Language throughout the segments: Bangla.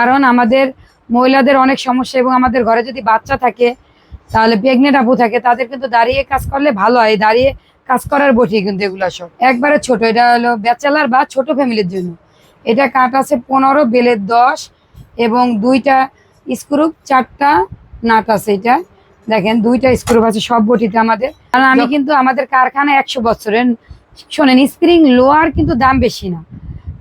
কারণ আমাদের মহিলাদের অনেক সমস্যা এবং আমাদের ঘরে যদি বাচ্চা থাকে তাহলে প্রেগনেন্ট আপু থাকে তাদের কিন্তু দাঁড়িয়ে কাজ করলে ভালো হয়। দাঁড়িয়ে কাজ করার বটি কিন্তু এগুলো সব। একবারে ছোট এটা হলো ব্যাচেলার বা ছোট ফ্যামিলির জন্য। এটা কাঠ আছে পনেরো বেলের দশ এবং দুইটা স্ক্রুপ চারটা নাট আছে এটা। দেখেন দুইটা স্ক্রুপ আছে সব বটিতে আমাদের। কারণ আমি কিন্তু আমাদের কারখানা একশো বছরের শোনেন স্প্রিং লোয়ার কিন্তু দাম বেশি না।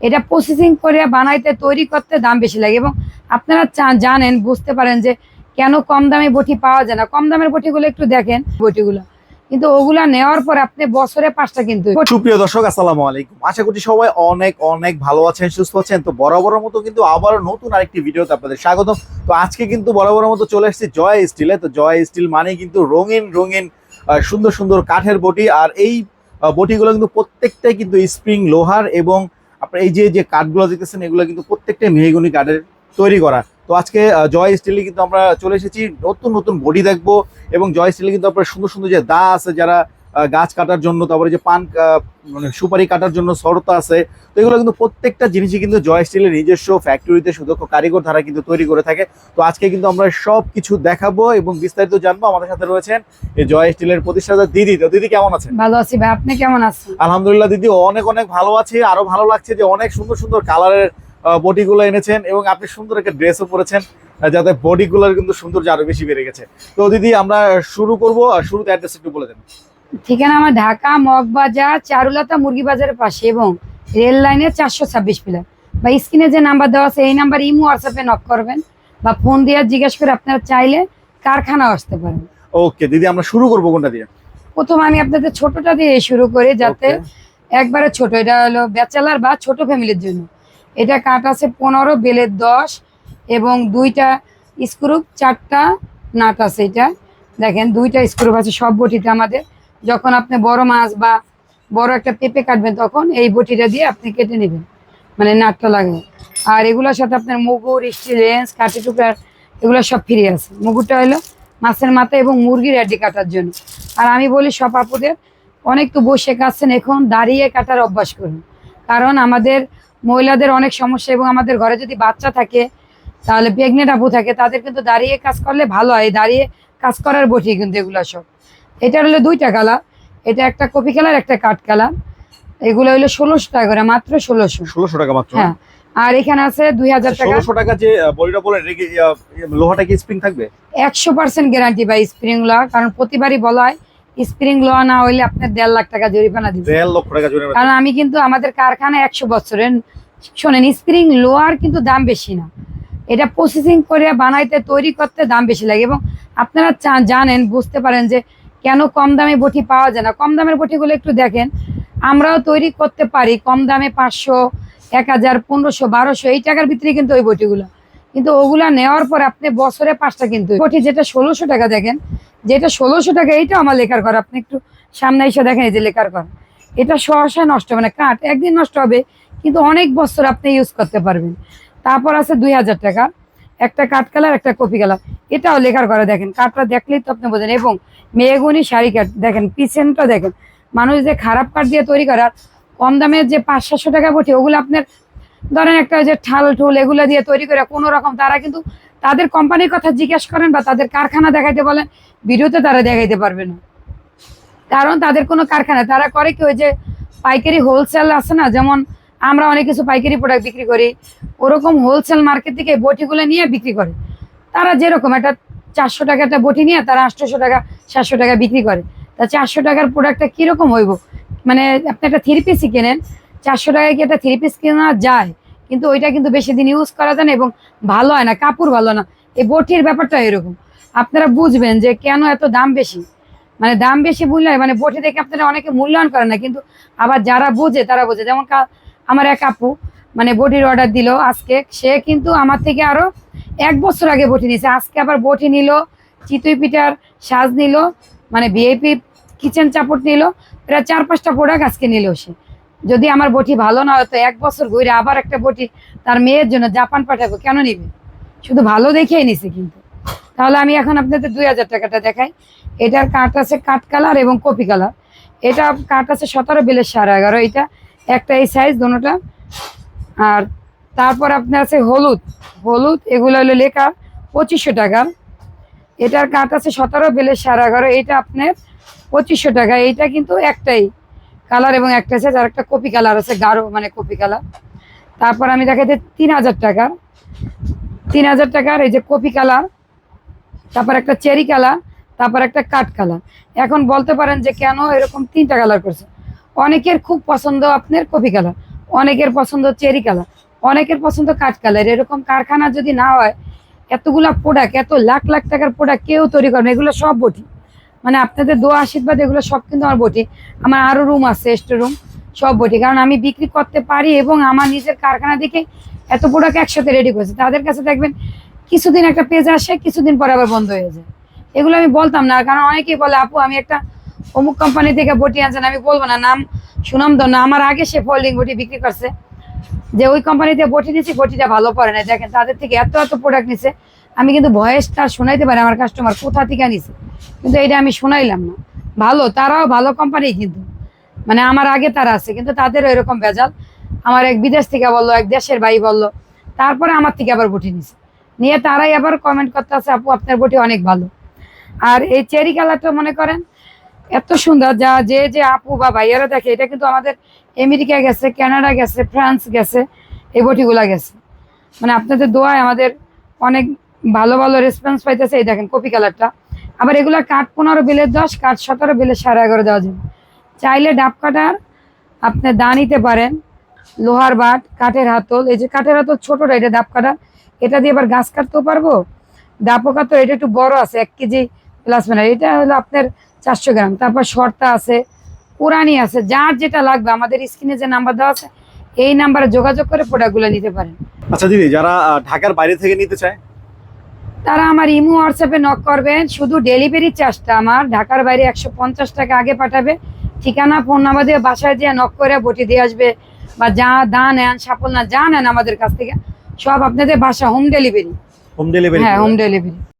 এটা প্রসেসিং করে বানাইতে, তৈরি করতে দাম বেশি লাগে এবং আপনারা জানেন, বুঝতে পারেন যে কেন কম দামে বটি পাওয়া যায় না। কম দামের বটিগুলো একটু দেখেন, বটিগুলো। কিন্তু ওগুলা নেওয়ার পর আপনি বছরে পাঁচটা কিন্তু সুপ্রিয় দর্শক, আসসালামু আলাইকুম। আশা করছি সবাই অনেক অনেক ভালো আছেন, সুস্থ আছেন। তো বরাবরের মতো কিন্তু আবার নতুন আরেকটি ভিডিওতে আপনাদের স্বাগতম। তো আজকে কিন্তু বরাবরের মতো চলে এসেছি জয় স্টিলে। তো জয় স্টিল মানে কিন্তু রঙিন রঙিন সুন্দর সুন্দর কাঠের বটি। আর এই বটিগুলো কিন্তু প্রত্যেকটাই কিন্তু স্প্রিং, লোহার এবং আপনার এই যে যে কাঠগুলো দেখতেছেন, এগুলো কিন্তু প্রত্যেকটাই মেহগুনি কাঠের তৈরি করা। তো আজকে জয় স্টিলে কিন্তু আমরা চলে এসেছি। নতুন নতুন বডি দেখব এবং জয় স্টিলে কিন্তু আপনার সুন্দর সুন্দর যে দা আছে যারা গাছ কাটার জন্য তারপরে যে পান মানে সুপারি কাটার জন্য সরতা আছে তো এগুলো কিন্তু প্রত্যেকটা জিনিসই কিন্তু জয় স্টিলের নিজস্ব ফ্যাক্টরিতে সুদক্ষ কারিগর দ্বারা কিন্তু তৈরি করে থাকে। তো আজকে কিন্তু আমরা সব কিছু দেখাবো এবং বিস্তারিত জানব। আমাদের সাথে রয়েছেন এই জয় স্টিলের প্রতিষ্ঠাতা দিদি। তো দিদি কেমন আছেন? ভালো আছি ভাই আপনি কেমন আছেন? আলহামদুলিল্লাহ দিদি অনেক অনেক ভালো আছে। আরও ভালো লাগছে যে অনেক সুন্দর সুন্দর কালারের বডিগুলো এনেছেন এবং আপনি সুন্দর একটা ড্রেসও পরেছেন যাতে বডিগুলোর কিন্তু সৌন্দর্য আরও বেশি বেড়ে গেছে। তো দিদি আমরা শুরু করব। শুরুতে অ্যাড্রেস একটু বলে দেন। ঠিকানা আমার ঢাকা মগবাজার চারুলতা মুরগি বাজারের পাশে এবং রেল লাইনের চারশো ছাব্বিশ পিলার। বা স্ক্রিনে যে নাম্বার দেওয়া আছে এই নাম্বার ইমো হোয়াটসঅ্যাপে নক করবেন বা ফোন দিয়ে জিজ্ঞেস করে আপনারা চাইলে কারখানা আসতে পারেন। ওকে দিদি আমরা শুরু করব কোনটা দিয়ে? প্রথম আমি আপনাদের ছোটটা দিয়ে শুরু করি যাতে একবারে ছোট এটা হলো ব্যাচেলার বা ছোট ফ্যামিলির জন্য। এটা কাঠ আছে পনেরো বেলের দশ এবং দুইটা স্ক্রুপ চারটা নাট আছে এটা। দেখেন দুইটা স্ক্রুপ আছে সব বটিতে আমাদের। যখন আপনি বড় মাছ বা বড় একটা পেঁপে কাটবেন, তখন এই বটিটা দিয়ে আপনি কেটে নেবেন। মানে নাটটা লাগবে আর এগুলোর সাথে আপনার মুগুর, স্টিল রেঞ্জ কাঠি টুকরার এগুলো সব ফিরে আছে। মুগুরটা হলো মাছের মাথা এবং মুরগির আড্ডি কাটার জন্য। আর আমি বলি সব আপুদের, অনেক তো বসে কাটছেন, এখন দাঁড়িয়ে কাটার অভ্যাস করুন। কারণ আমাদের মহিলাদের অনেক সমস্যা এবং আমাদের ঘরে যদি বাচ্চা থাকে, তাহলে প্রেগনেন্ট আপু থাকে, তাদের কিন্তু দাঁড়িয়ে কাজ করলে ভালো হয়। দাঁড়িয়ে কাজ করার বটি কিন্তু এগুলো সব। এটা হলো দুইটা কালার। এটা একটা কপি কালার একটা কাঠ কালার। এগুলো হলো ষোলোশো টাকা করে মাত্র ষোলোশো। ষোলোশো টাকা মাত্র? হ্যাঁ। আর এখানে আছে দুই হাজার টাকা। ষোলোশো টাকা যে বডিটা বলেন লোহাটা কি স্প্রিং থাকবে? একশো পার্সেন্ট গ্যারান্টি বা স্প্রিং কারণ প্রতিবারই বলা হয় স্প্রিং না হইলে আপনার দেড় লাখ টাকা জরিমানা দিবে দেড় লক্ষ টাকা জন্য কারণ আমি কিন্তু আমাদের কারখানা একশো বছরের। শোনেন স্প্রিং লোয়ার কিন্তু দাম বেশি না। এটা প্রসেসিং করে বানাইতে তৈরি করতে দাম বেশি লাগে। এবং আপনারা জানেন বুঝতে পারেন যে কেন কম দামে বটি পাওয়া যায় না? কম দামের বটিগুলো একটু দেখেন। আমরাও তৈরি করতে পারি কম দামে পাঁচশো, এক হাজার, পনেরোশো, বারোশো, এই টাকার ভিতরে কিন্তু ওই বটিগুলো। কিন্তু ওগুলা নেওয়ার পর আপনি বছরে পাঁচটা কিন্তু বটি যেটা ষোলোশো টাকা দেখেন, যেটা ষোলোশো টাকা, এইটা আমার লেখার করা আপনি একটু সামনে এসে দেখেন এই যে লেখার করা এটা সহসায় নষ্ট হবে না, কাঠ একদিন নষ্ট হবে, কিন্তু অনেক বছর আপনি ইউজ করতে পারবেন। তারপর আছে দুই হাজার টাকা। একটা কাঠ কালার, একটা কপি কালার। এটাও লেখার করে দেখেন, কাঠটা দেখলেই তো আপনি বোঝেন। এবং মেয়েগুনি শাড়ি কাঠ, দেখেন, পিছনটা দেখেন। মানুষ যে খারাপ কাঠ দিয়ে তৈরি করার কম দামের যে পাঁচ, সাতশো টাকা বটি, ওগুলো আপনার ধরেন একটা যে ঠাল ঠুল এগুলো দিয়ে তৈরি করে, কোনো রকম তারা কিন্তু তাদের কোম্পানির কথা জিজ্ঞেস করেন বা তাদের কারখানা দেখাইতে বলেন, ভিডিওতে তারা দেখাইতে পারবে না। কারণ তাদের কোনো কারখানা, তারা করে কি ওই যে পাইকারি হোলসেল আছে না, যেমন আমরা অনেক কিছু পাইকারি প্রোডাক্ট বিক্রি করি। ওরকম হোলসেল মার্কেট থেকে বটিগুলো নিয়ে বিক্রি করে। তারা যেরকম একটা চারশো টাকা একটা বটি নিয়ে তারা আটশোশো টাকা, সাতশো টাকা বিক্রি করে। তা চারশো টাকার প্রোডাক্টটা কীরকম হইব? মানে আপনি একটা থ্রি পিসই কেনেন, চারশো টাকায় কি একটা থ্রি পিস কেনা যায়? কিন্তু ওইটা কিন্তু বেশি দিন ইউজ করা যায় না এবং ভালো হয় না, কাপড় ভালো না। এই বটির ব্যাপারটা এরকম। আপনারা বুঝবেন যে কেন এত দাম বেশি? মানে দাম বেশি বললে মানে বটি দেখে আপনারা অনেকে মূল্যায়ন করে না, কিন্তু আবার যারা বোঝে তারা বোঝে। যেমন আমার এক আপু মানে বটির অর্ডার দিল আজকে। সে কিন্তু আমার থেকে আরও এক বছর আগে বটি নিয়েছে। আজকে আবার বটি নিল, চিতই পিঠার সাজ নিল মানে ভিআইপি কিচেন চাপড় নিল। প্রায় চার পাঁচটা প্রোডাক্ট আজকে নিল সে। যদি আমার বটি ভালো না হতো এক বছর ঘুরে আবার একটা বটি তার মেয়ের জন্য জাপান পাঠাবো। কেন নিবে? শুধু ভালো দেখেই নিছে কিন্তু। তাহলে আমি এখন আপনাদের দুই হাজার টাকাটা দেখাই। এটার কাঠ আছে কাঠ কালার এবং কপি কালার। এটা কাঠ আছে সতেরো বিলের সাড়ে এগারো। এটা একটা এই সাইজ দোনোটা। আর তারপর আপনার আছে হলুদ। হলুদ, এগুলো হলো লেখা পঁচিশশো টাকা। এটার কাঠ আছে সতেরো বেলে সারা এগারো। এইটা আপনার পঁচিশশো টাকা। এইটা কিন্তু একটাই কালার এবং একটা সাইজ আর একটা কপি কালার আছে, গাঢ় মানে কপি কালার তারপর আমি দেখাতে তিন হাজার টাকা। তিন হাজার টাকার এই যে কপি কালার তারপর একটা চেরি কালার তারপর একটা কাঠ কালার এখন বলতে পারেন যে কেন এরকম তিনটা কালার করছে? অনেকের খুব পছন্দ আপনার কপি কালার, অনেকের পছন্দ চেরি কালার, অনেকের পছন্দ কাঠ কালার। এরকম কারখানা যদি না হয়, এতগুলা প্রোডাক্ট এত লাখ লাখ টাকার প্রোডাক্ট কেউ তৈরি করে না। এগুলো সব বটি। মানে আপনাদের দোয়া আশীর্বাদ, এগুলো সব কিন্তু আমার বটি। আমার আরও রুম আছে স্টোর রুম সব বটি। কারণ আমি বিক্রি করতে পারি এবং আমার নিজের কারখানা থেকে এত প্রোডাক্ট একসাথে রেডি করছে। তাদের কাছে দেখবেন, কিছুদিন একটা পেজ আসে, কিছুদিন পরে আবার বন্ধ হয়ে যায়। এগুলো আমি বলতাম না, কারণ অনেকেই বলে, আপু, আমি একটা অমুক কোম্পানি থেকে বটি আনছেন, আমি বলব না নাম, সুনাম দাও না, আমার আগে সে ফোল্ডিং বটি বিক্রি করছে। যে ওই কোম্পানিতে বটি নিয়েছি, বটিটা ভালো পড়ে না দেখেন, তাদের থেকে এত এত প্রোডাক্ট নিছে। আমি কিন্তু ভয়েসটা শোনাইতে পারি আমার কাস্টমার কোথা থেকে নিছে কিন্তু এটা আমি শোনাইলাম না। ভালো, তারাও ভালো কোম্পানি কিন্তু। মানে আমার আগে তারা আছে, কিন্তু তাদেরও এরকম ভেজাল। আমার এক বিদেশ থেকে বলল, এক দেশের ভাই বলল, তারপরে আমার থেকে আবার বটি নিছে। নিয়ে তারাই আবার কমেন্ট করতে আছে আপু, আপনার বটি অনেক ভালো। আর এই চেরি কালারটা মনে করেন এত সুন্দর, যা, যে যে আপু বা ভাইয়ারা দেখে, এটা কিন্তু আমাদের আমেরিকা গেছে, কানাডা গেছে, ফ্রান্স গেছে, এই বটিগুলা গেছে। মানে আপনাদের দোয়ায় আমাদের অনেক ভালো ভালো রেসপন্স পাইতেছে, এই দেখেন কপি কালারটা। আবার এগুলা কাঠ পনেরো বিলের দশ, কাঠ সতেরো বিলের সাড়ে এগারো দেওয়া যাবে চাইলে ডাব কাটার আপনি দা নিতে পারেন, লোহার বাট, কাঠের হাতল। এই যে কাঠের হাতল ছোটটা, এটা ডাব কাটার এটা দিয়ে আবার গাছ কাটতেও পারব। ডাবও কাটো এটা একটু বড় আছে, এক কেজি প্লাস মানে এটা হলো আপনার চারশো গ্রাম। তারপর শর্তা আছে পুরানি আছে যার যেটা লাগবে আমাদের স্ক্রিনে যে নাম্বার দেওয়া আছে এই নাম্বারে যোগাযোগ করে প্রোডাক্টগুলো নিতে পারেন। আচ্ছা দিদি যারা ঢাকার বাইরে থেকে নিতে চায়? তারা আমার ইমো হোয়াটসঅ্যাপে নক করবেন শুধু ডেলিভারি চার্জটা আমার ঢাকার বাইরে একশো পঞ্চাশ টাকা আগে পাঠাবে ঠিকানা ফোন নাম্বার দিয়ে বাসায় দিয়ে নক করে বটি দিয়ে আসবে বা যা দা নেন সাফল না যা নেন আমাদের কাছ থেকে সব আপনাদের বাসা হোম ডেলিভারি হোম ডেলিভারি হ্যাঁ হোম ডেলিভারি